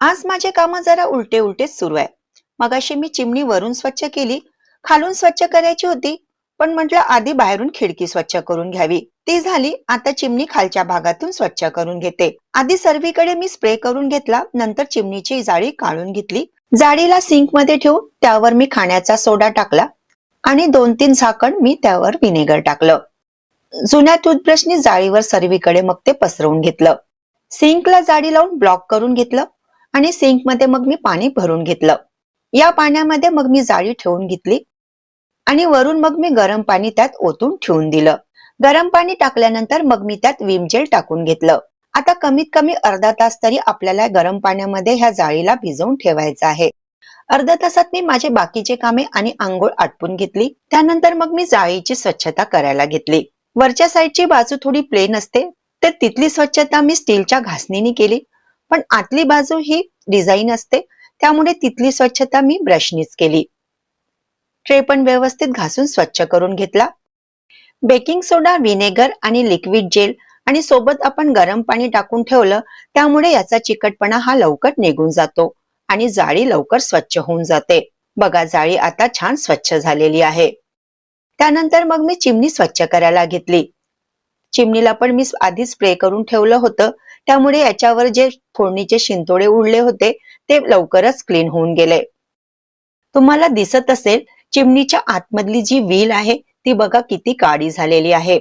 आज माझे काम जरा उलटे उलटेच सुरू आहे. मगाशी मी चिमणी वरून स्वच्छ केली खालून स्वच्छ करायची होती पण म्हटलं आधी बाहेरून खिडकी स्वच्छ करून घ्यावी. ती झाली आता चिमणी खालच्या भागातून स्वच्छ करून घेते. आधी सर्वीकडे मी स्प्रे करून घेतला नंतर चिमणीची जाळी काढून घेतली. जाळीला सिंकमध्ये ठेवून त्यावर मी खाण्याचा सोडा टाकला आणि दोन तीन झाकण मी त्यावर विनेगर टाकलं. जुन्या टूथब्रशनी जाळीवर सर्वीकडे मग ते पसरवून घेतलं. सिंकला जाळी लावून ब्लॉक करून घेतलं. आणि सिंकमध्ये मग मी पाणी भरून घेतलं. या पाण्यामध्ये मग मी जाळी ठेवून घेतली आणि वरून मग मी गरम पाणी त्यात ओतून ठेवून दिलं. गरम पाणी टाकल्यानंतर मग मी त्यात विम जेल टाकून घेतलं. आता कमीत कमी अर्धा तास तरी आपल्याला गरम पाण्यामध्ये ह्या जाळीला भिजवून ठेवायचं आहे. अर्ध्या तासात मी माझे बाकीचे कामे आणि आंघोळ आटपून घेतली. त्यानंतर मग मी जाळीची स्वच्छता करायला घेतली. वरच्या साईडची बाजू थोडी प्लेन असते तर तिथली स्वच्छता मी स्टीलच्या घासणीने केली. पण आतली बाजू ही डिझाईन असते. त्यामुळे तिथली स्वच्छता मी ब्रशनीच केली. ट्रे पण व्यवस्थित घासून स्वच्छ करून घेतला. बेकिंग सोडा विनेगर आणि लिक्विड जेल आणि सोबत आपण गरम पाणी टाकून ठेवलं त्यामुळे याचा चिकटपणा हा लवकर निघून जातो आणि जाळी लवकर स्वच्छ होऊन जाते. बघा जाळी आता छान स्वच्छ झालेली आहे. त्यानंतर मग मी चिमणी स्वच्छ करायला घेतली. चिमणीला पण मी आधी स्प्रे करून ठेवलं होतं. त्यामुळे याच्यावर जे फोडणीचे शिंतोडे उडले होते ते लवकरच क्लीन होऊन गेले. तुम्हाला दिसत असेल चिमणीच्या आतमधली जी व्हील आहे ती बघा किती काळी झालेली आहे.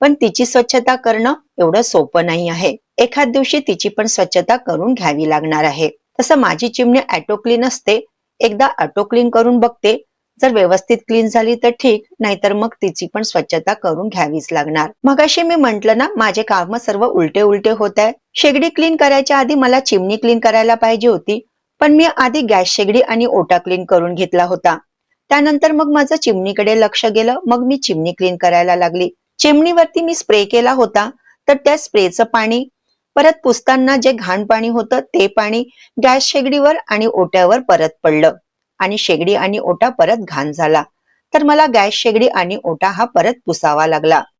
पण तिची स्वच्छता करणं एवढं सोपं नाही आहे. एखाद दिवशी तिची पण स्वच्छता करून घ्यावी लागणार आहे. तसं माझी चिमणी ऑटोक्लीन असते. एकदा ऑटोक्लीन करून बघते जर व्यवस्थित क्लीन झाली तर ठीक नाहीतर मग तिची पण स्वच्छता करून घ्यावीच लागणार. मग अशी मी म्हंटल ना माझे काम सर्व उलटे उलटे होत आहे शेगडी क्लीन करायच्या आधी मला चिमणी क्लीन करायला पाहिजे होती पण मी आधी गॅस शेगडी आणि ओटा क्लीन करून घेतला होता. त्यानंतर मग माझं चिमणीकडे लक्ष गेलं मग मी चिमणी क्लीन करायला लागली. चिमणीवरती मी स्प्रे केला होता तर त्या स्प्रेचं पाणी परत पुसताना जे घाण पाणी होतं ते पाणी गॅस शेगडीवर आणि ओट्यावर परत पडलं. आणि शेगडी आणि ओटा परत घाण झाला. तर मला गॅस शेगडी आणि ओटा हा परत पुसावा लागला.